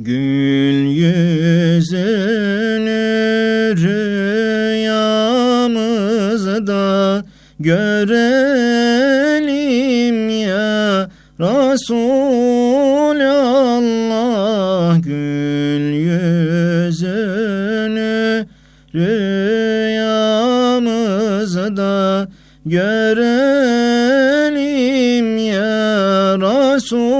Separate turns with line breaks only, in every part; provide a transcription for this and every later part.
Gül yüzünü rüyamızda görelim ya Resulallah. Gül yüzünü rüyamızda görelim ya Resulallah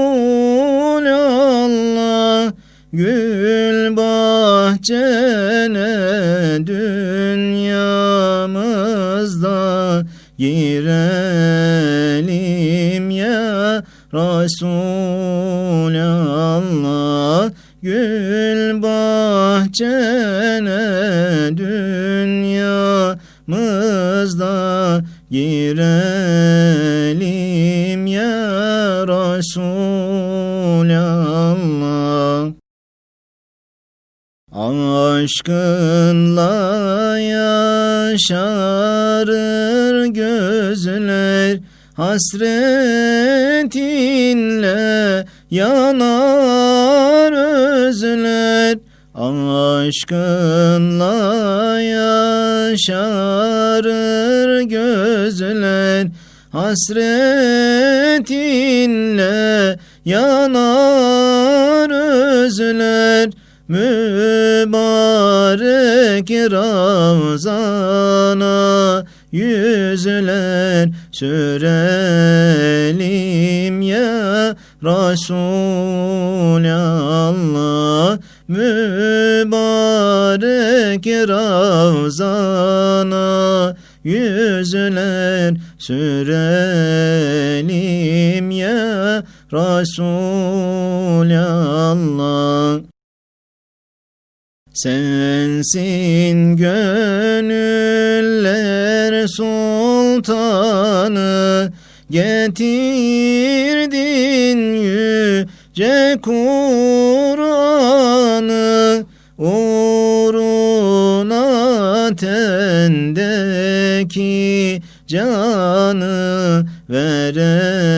Gül bahçene dünyamızda girelim ya Resulallah. Gül bahçene dünyamızda girelim ya Resulallah Aşkınla yaşarır gözler Hasretinle yanar özler. Aşkınla yaşarır gözler Hasretinle yanar özler Mübarek Ravzana yüzler sürelim ya Resulallah. Mübarek Ravzana yüzler sürelim ya Resulallah Sensin gönüller sultanı Getirdin yüce Kur'an'ı Uğruna tendeki canı verelim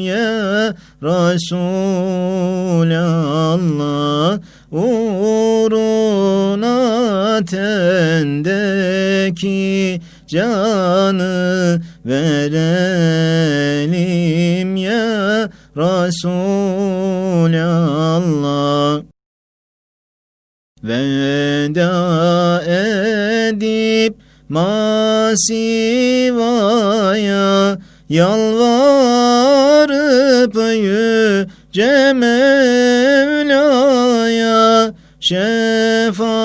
ya Resulallah tendeki canı verelim ya Resulallah. Veda edip masivaya yalvarıp yüce Mevla'ya şefaati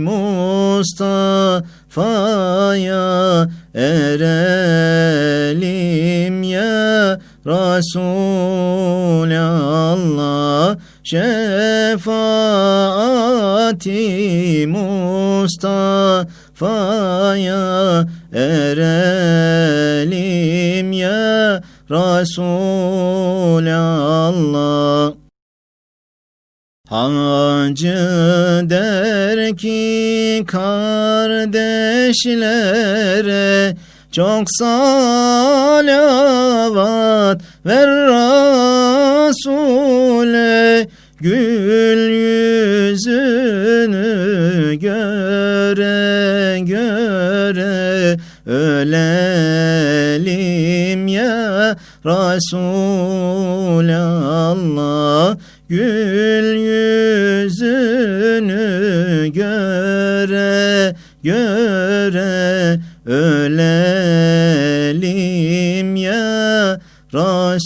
Mustafa'ya erelim ya Resulallah. Şefaati Mustafa'ya erelim ya Resulallah Hacı der ki kardeşlere çok salavat ver Rasule Gül yüzünü göre göre ölelim ya Resulallah Gül yüzünü göre göre ölelim ya Resulallah